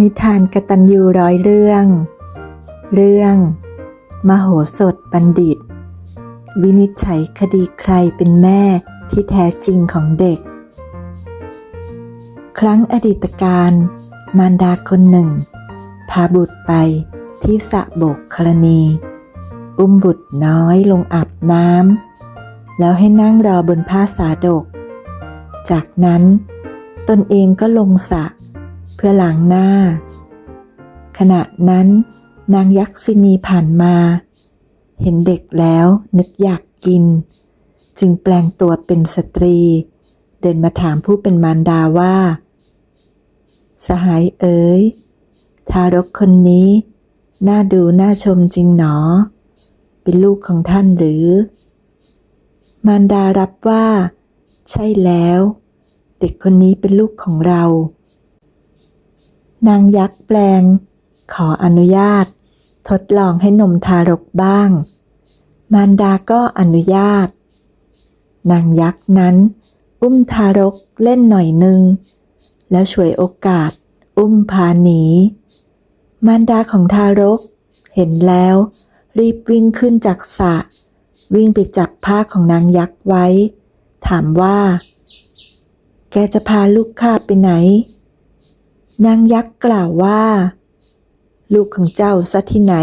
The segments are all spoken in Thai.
นิทานกตัญญูร้อยเรื่อง เรื่อง มโหสถบัณฑิต วินิจฉัยคดีใครเป็นแม่ที่แท้จริงของเด็ก ครั้งอดีตการ มารดาคนหนึ่ง พาบุตรไปที่สระโบกคลณี อุ้มบุตรน้อยลงอาบน้ำแล้วให้นั่งรอบนผ้าสาดก จากนั้นตนเองก็ลงสระ เพื่อล้างหน้า ขณะนั้นนางยักษินีผ่านมา เห็นเด็กแล้วนึกอยากกิน จึงแปลงตัวเป็นสตรี เดินมาถามผู้เป็นมารดาว่า สหายเอ๋ย ทารกคนนี้ น่าดูน่าชมจริงหนอ เป็นลูกของท่านหรือ มารดารับว่า ใช่แล้ว เด็กคนนี้เป็นลูกของเรา นางยักษ์แปลง ขออนุญาต ทดลองให้นมทารกบ้าง มารดาก็อนุญาต นางยักษ์นั้น อุ้มทารกเล่นหน่อยหนึ่งแล้วฉวยโอกาส อุ้มพาหนี มารดาของทารก เห็นแล้ว รีบวิ่งขึ้นจากสระวิ่งไปจับผ้าของนางยักษ์ไว้ ถามว่า แกจะพาลูกข้าไปไหน นางยักษ์กล่าวว่า ลูกของเจ้าซะที่ไหน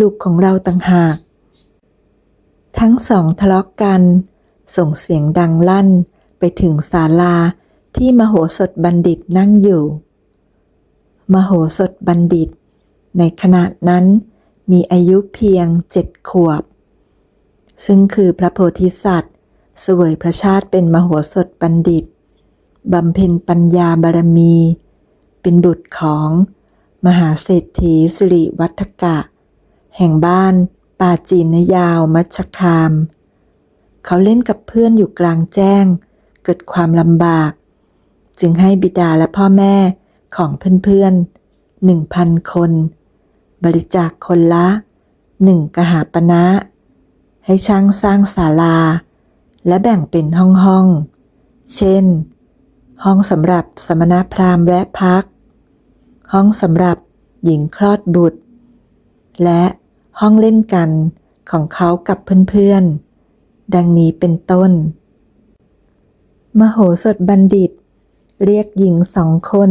ลูกของเราต่างหาก ทั้งสองทะเลาะกกัน ส่งเสียงดังลั่นไปถึงศาลาที่มโหสถบัณฑิตนั่งอยู่ มโหสถบัณฑิต ในขณะนั้นมีอายุเพียงเจ็ดขวบ ซึ่งคือพระโพธิสัตว์เสวยพระชาติเป็นมโหสถบัณฑิตบำเพ็ญปัญญาบารมี เป็นบุตรของ มหาเศรษฐีสิริวัฒกะ แห่งบ้านป่าจีนยาวมัชคาม เขาเล่นกับเพื่อนอยู่กลางแจ้ง เกิดความลำบาก จึงให้บิดาและพ่อแม่ของเพื่อนๆหนึ่งพันคน บริจาคคนละหนึ่งกหาปณะให้ช่างสร้างศาลา และแบ่งเป็นห้องๆ เช่น ห้องสำหรับสมณพราหมณ์แวะพัก ห้องสำหรับหญิงคลอดบุตร และห้องเล่นกันของเขากับเพื่อนๆ ดังนี้เป็นต้น มโหสถบัณฑิต เรียกหญิงสองคน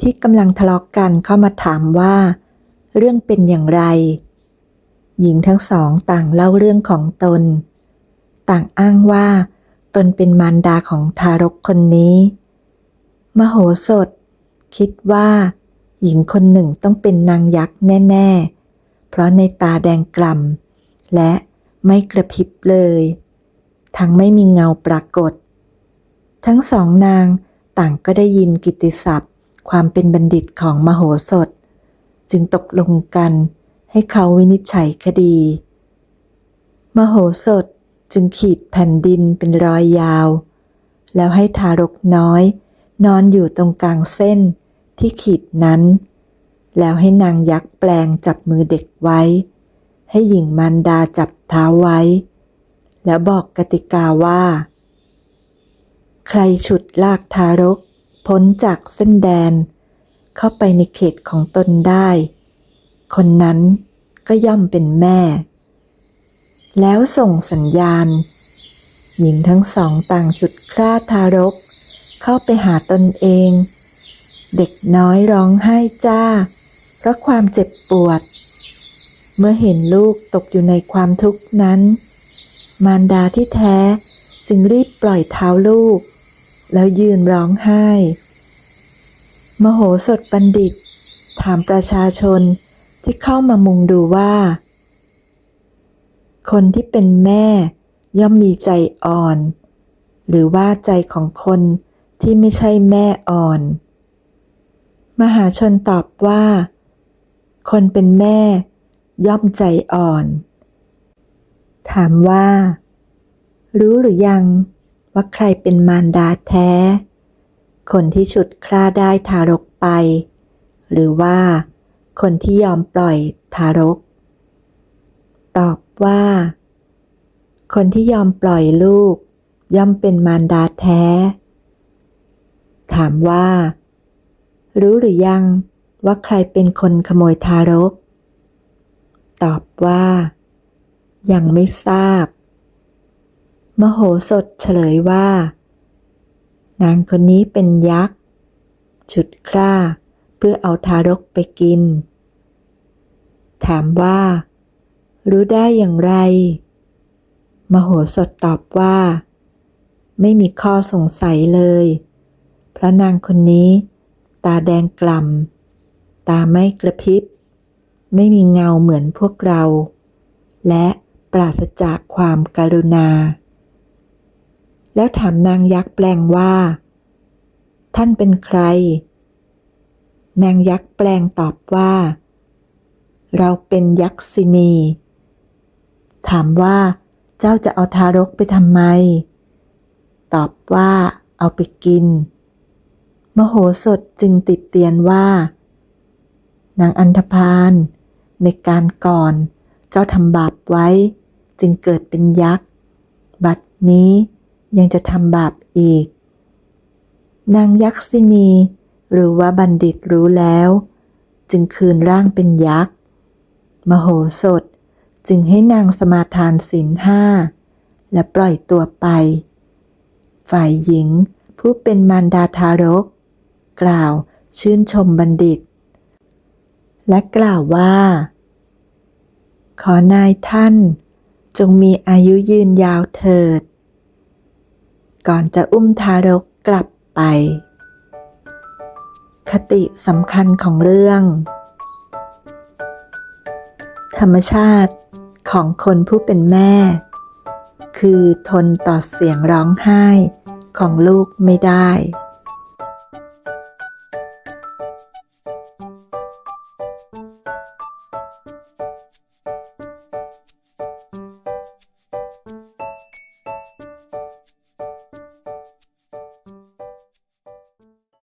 ที่กำลังทะเลาะกกันเข้ามาถามว่า เรื่องเป็นอย่างไร หญิงทั้งสองต่างเล่าเรื่องของตน ต่างอ้างว่าตนเป็นมารดาของทารกคนนี้ มโหสถ คิดว่า หญิงคนหนึ่งต้องเป็นนางยักษ์แน่ ๆ เพราะในตาแดงกล่ำและไม่กระพริบเลย ทั้งไม่มีเงาปรากฏ ทั้งสองนางต่างก็ได้ยินกิตติศัพท์ ความเป็นบัณฑิตของมโหสถ จึงตกลงกันให้เขาวินิจฉัยคดี มโหสถจึงขีดแผ่นดินเป็นรอยยาว แล้วให้ทารกน้อย นอนอยู่ตรงกลางเส้น ที่ขีดนั้น แล้วให้นางยักษ์แปลงจับมือเด็กไว้ ให้หญิงมารดาจับเท้าไว้ แล้วบอกกติกาว่า ใครฉุดลากทารก พ้นจากเส้นแดน เข้าไปในเขตของตนได้ คนนั้นก็ย่อมเป็นแม่ แล้วส่งสัญญาณ หญิงทั้งสองต่างฉุดคร่าทารก เข้าไปหาตนเอง เด็กน้อยร้องไห้จ้า เพราะความเจ็บปวด เมื่อเห็นลูกตกอยู่ในความทุกข์นั้น มารดาที่แท้จึงรีบปล่อยเท้าลูก แล้วยืนร้องไห้ มโหสถบัณฑิต ถามประชาชนที่เข้ามามุงดูว่า คนที่เป็นแม่ย่อมมีใจอ่อน หรือว่าใจของคนที่ไม่ใช่แม่อ่อน มหาชนตอบว่า คนเป็นแม่ย่อมใจอ่อน ถามว่า รู้หรือยังว่าใครเป็นมารดาแท้ คนที่ฉุดคร่าได้ทารกไป หรือว่า คนที่ยอมปล่อยทารก ตอบว่า คนที่ยอมปล่อยลูก ย่อมเป็นมารดาแท้ ถามว่า รู้หรือยังว่าใครเป็นคนขโมยทารก ตอบว่า ยังไม่ทราบ มโหสถเฉลยว่า นางคนนี้เป็นยักษ์ ฉุดคร่าเพื่อเอาทารกไปกิน ถามว่า รู้ได้อย่างไร มโหสถตอบว่า ไม่มีข้อสงสัยเลย เพราะนางคนนี้ ตาแดงกล่ำ ตาไม่กระพริบ ไม่มีเงาเหมือนพวกเรา และปราศจากความการุณา แล้วถามนางยักษ์แปลงว่า ท่านเป็นใคร นางยักษ์แปลงตอบว่า เราเป็นยักษินี ถามว่าเจ้าจะเอาทารกไปทำไม ตอบว่าเอาไปกิน มโหสถจึงติดเตียนว่า นางอันธพาลในการก่อนเจ้าทำบาปไว้ จึงเกิดเป็นยักษ์ บัดนี้ยังจะทำบาปอีก นางยักษินีหรือว่าบัณฑิตรู้แล้ว จึงคืนร่างเป็นยักษ์ มโหสถจึงให้นางสมาทานศีลห้า และปล่อยตัวไป ฝ่ายหญิงผู้เป็นมารดาทารก กล่าวชื่นชมบัณฑิต และกล่าวว่า ขอนายท่าน จงมีอายุยืนยาวเถิด ก่อนจะอุ้มทารกกลับไป คติสำคัญของเรื่อง ธรรมชาติของคนผู้เป็นแม่ คือทนต่อเสียงร้องไห้ของลูกไม่ได้